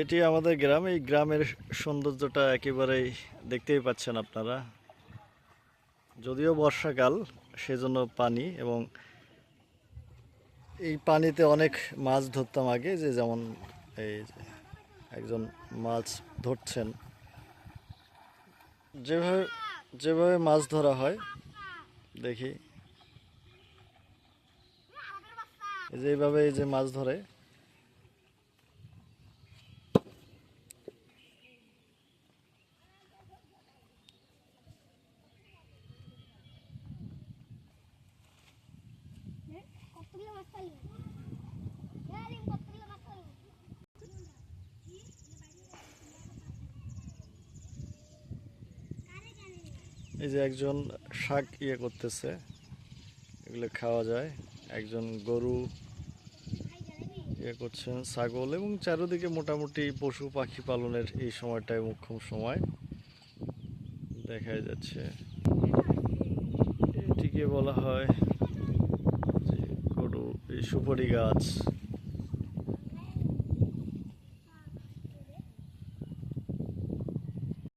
এটি আমাদের গ্রাম। এই গ্রামের সৌন্দর্যটা একেবারেই দেখতেই পাচ্ছেন আপনারা। যদিও বর্ষাকাল, সেজন্য পানি এবং এই পানিতে অনেক মাছ ধরতাম আগে, যে যেমন এই একজন মাছ ধরছেন। যেভাবে যেভাবে মাছ ধরা হয়, দেখি। এই যে এইভাবে এই যে মাছ ধরে। এই যে একজন শাক ইয়ে করতেছে, এগুলো খাওয়া যায়। একজন গরু ইয়ে করছেন, ছাগল এবং চারিদিকে মোটামুটি পশু পাখি পালনের এই সময়টাই মুখ্যম সময়। দেখা যাচ্ছে। এটিকে বলা হয়। সুপারি গাছ